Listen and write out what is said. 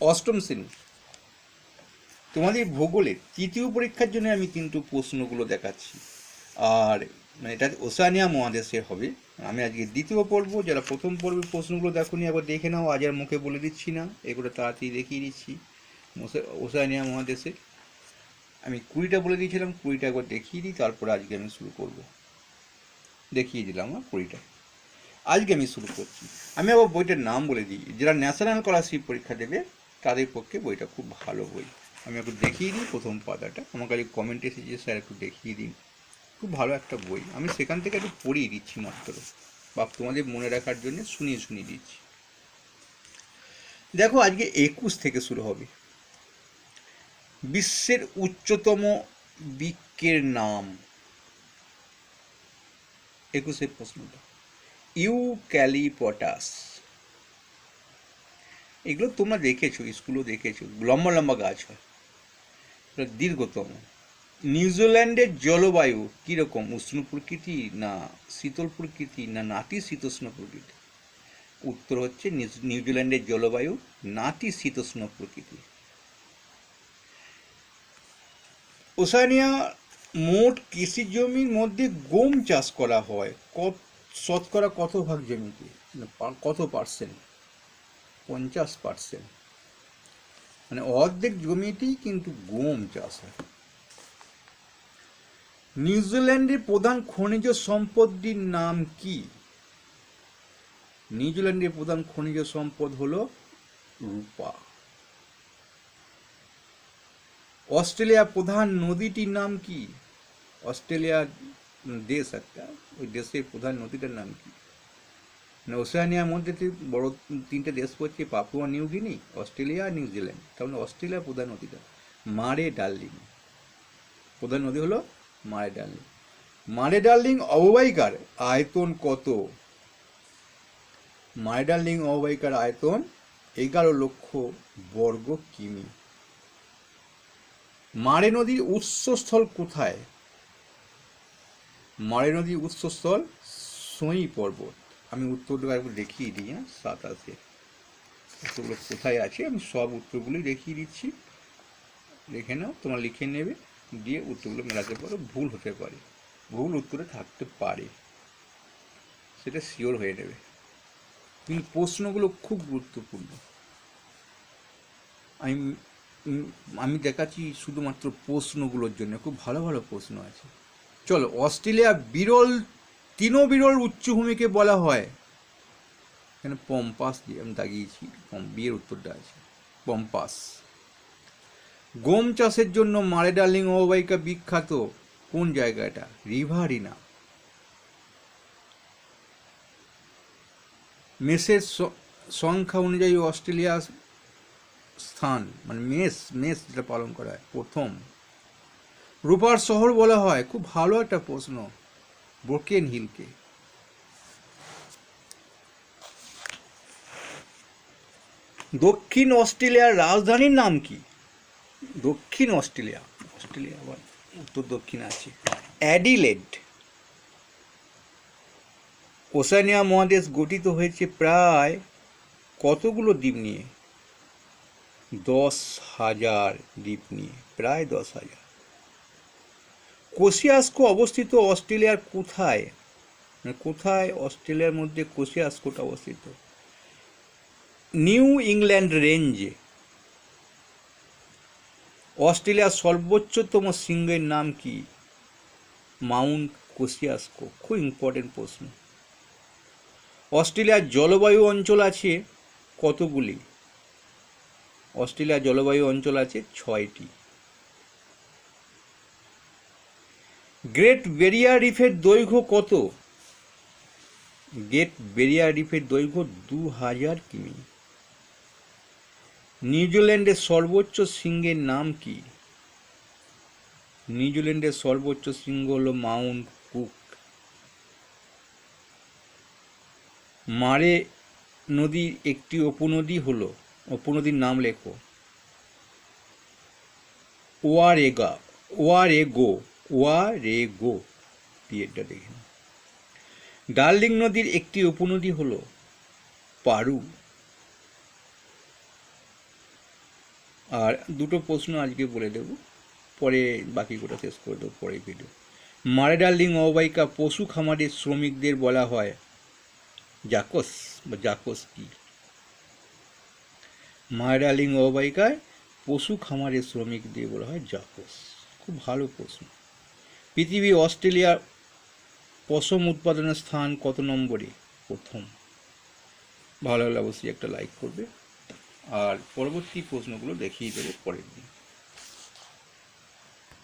অষ্টম শ্রেণি। তোমাদের ভূগোলের তৃতীয় পরীক্ষার জন্য আমি কিন্তু প্রশ্নগুলো দেখাচ্ছি। আর মানে এটা ওসানিয়া মহাদেশের হবে। আমি আজকে দ্বিতীয় পর্ব, যারা প্রথম পর্বের প্রশ্নগুলো দেখুনি, একবার দেখে নাও, আজ আর মুখে বলে দিচ্ছি না। এগুলো তাড়াতাড়ি দেখিয়ে দিচ্ছি, ওসা- ওসানিয়া মহাদেশের। আমি কুড়িটা বলে দিয়েছিলাম, কুড়িটা একবার দেখিয়ে দিই, তারপরে আজকে আমি শুরু করব। দেখিয়ে দিলাম আমার কুড়িটা। আজকে আমি শুরু করছি। আমি আবার বইটার নাম বলে দিই। যারা ন্যাশনাল স্কলারশিপ পরীক্ষা দেবে তাদের পক্ষে বইটা খুব ভালো বই। আমি একটু দেখিয়ে দিই প্রথম পাতাটা। আমার কাছে কমেন্টে এসেছে, স্যার, একটু দেখিয়ে দিন। খুব ভালো একটা বই। আমি সেখান থেকে একটু পড়িয়ে দিচ্ছি মাত্র। বা তোমাদের মনে রাখার জন্য শুনিয়ে শুনিয়ে দিচ্ছি। দেখো, আজকে একুশ থেকে শুরু হবে। বিশ্বের উচ্চতম বৃক্ষের নাম। একুশের প্রশ্নটা। ইউক্যালিপটাস। এগুলো তোমরা দেখেছ, স্কুলেও দেখেছ, লম্বা লম্বা গাছ হয়। দীর্ঘতম। নিউজিল্যান্ডের জলবায়ু কীরকম? উষ্ণ প্রকৃতি না শীতল প্রকৃতি না নাতি শীতোষ্ণ প্রকৃতি? উত্তর হচ্ছে নিউ- নিউজিল্যান্ডের জলবায়ু নাতি শীতোষ্ণ প্রকৃতি। ওসানিয়া মোট কৃষি জমির মধ্যে গম চাষ করা হয়। কত, শতকরা কত ভাগ জমিতে? কত পার্সেন্ট? পঞ্চাশ পার্সেন্ট। মানে অর্ধেক জমিতেই কিন্তু গম চাষ হয়। নিউজিল্যান্ডের প্রধান খনিজ সম্পদটির নাম কি? নিউজিল্যান্ডের প্রধান খনিজ সম্পদ হল রূপা। অস্ট্রেলিয়ার প্রধান নদীটির নাম কি? অস্ট্রেলিয়ার দেশ একটা, ওই দেশের প্রধান নদীটার নাম কি? মানে ওশেনিয়ার মধ্যে বড় তিনটে দেশ পড়ছে, পাপুয়া নিউ গিনি, অস্ট্রেলিয়া আর নিউজিল্যান্ড তার মানে অস্ট্রেলিয়ার প্রধান নদীটা। মারে ডার্লিং। প্রধান নদী হলো মারে ডার্লিং। মারে ডার্লিং অববাহিকার আয়তন কত? মারে ডার্লিং অববাহিকার আয়তন এগারো লক্ষ বর্গ কিমি। মারে নদীর উৎসস্থল কোথায়? মারে নদীর উৎসস্থল সোঁই পর্বত। আমি উত্তরটা একবার দেখিয়ে দিই হ্যাঁ সাতাশে উত্তরগুলো কোথায় আছে? আমি সব উত্তরগুলোই দেখিয়ে দিচ্ছি। লিখে নাও, তোমরা লিখে নেবে, দিয়ে উত্তরগুলো মেলাতে পারো, ভুল হতে পারে। ভুল উত্তরে থাকতে পারে। সেটা শিওর হয়ে নেবে। কিন্তু প্রশ্নগুলো খুব গুরুত্বপূর্ণ। আমি আমি দেখাচ্ছি শুধুমাত্র প্রশ্নগুলোর জন্য। খুব ভালো ভালো প্রশ্ন আছে। চলো, অস্ট্রেলিয়া বিরল তিনো বিরল উচ্চভূমিকে বলা হয়। এখানে পম্পাস দিয়ে আমি দাগিয়েছি বিয়ের উত্তরটা আছে, পম্পাস। গম চাষের জন্য মারে ডার্লিং অববাহিকা বিখ্যাত, কোন জায়গাটা? রিভারিনা মেসের সংখ্যা অনুযায়ী অস্ট্রেলিয়ার স্থান মানে মেস মেস যেটা পালন করা হয়, প্রথম। রূপার শহর বলা হয়, খুব ভালো একটা প্রশ্ন। ব্রোকেন হিলকে। দক্ষিণ অস্ট্রেলিয়ার রাজধানীর নাম কি? দক্ষিণ অস্ট্রেলিয়া। অস্ট্রেলিয়া আবার উত্তর দক্ষিণ আছে। অ্যাডিলেড। ওসানিয়া মহাদেশ গঠিত হয়েছে প্রায় কতগুলো দ্বীপ নিয়ে? দশ হাজার দ্বীপ নিয়ে, প্রায় দশ হাজার। কোসিয়াস্কো অবস্থিত অস্ট্রেলিয়ার কোথায়? মানে কোথায় অস্ট্রেলিয়ার মধ্যে কোসিয়াস্কোটা অবস্থিত? নিউ ইংল্যান্ড রেঞ্জে। অস্ট্রেলিয়ার সর্বোচ্চতম শৃঙ্গের নাম কি? মাউন্ট কোসিয়াস্কো খুব ইম্পর্টেন্ট প্রশ্ন। অস্ট্রেলিয়ার জলবায়ু অঞ্চল আছে কতগুলি? অস্ট্রেলিয়ার জলবায়ু অঞ্চল আছে ছয়টি। গ্রেট বেরিয়ার রিফের দৈর্ঘ্য কত? গ্রেট বেরিয়ার রিফের দৈর্ঘ্য দু হাজার কিমি। নিউজিল্যান্ডের সর্বোচ্চ শৃঙ্গের নাম কি? নিউজিল্যান্ডের সর্বোচ্চ শৃঙ্গ হল মাউন্ট কুক। মারে নদীর একটি উপনদী হলো, উপনদীর নাম লেখো। ওয়ারেগা, ওয়ারেগো। ওয়ারেগো পিএডটা দেখে নাও। ডার্লিং নদীর একটি উপনদী হলো পারু। আর দুটো প্রশ্ন আজকে বলে দেব, পরে বাকিগুলো শেষ করে দেবো পরে ভিডিও মারেডার্লিং অবাইকা পশু খামারের শ্রমিকদের বলা হয় জাকস বা জাকস কি? মারেডার্লিং অবাইকায় পশু খামারের শ্রমিকদের বলা হয় জাকস। খুব ভালো প্রশ্ন। পৃথিবী অস্ট্রেলিয়ার পশম উৎপাদনের স্থান কত নম্বরে? প্রথম। ভালো লাগলে অবশ্যই একটা লাইক করবে। আর পরবর্তী প্রশ্নগুলো দেখিয়ে দেবো পরের দিন।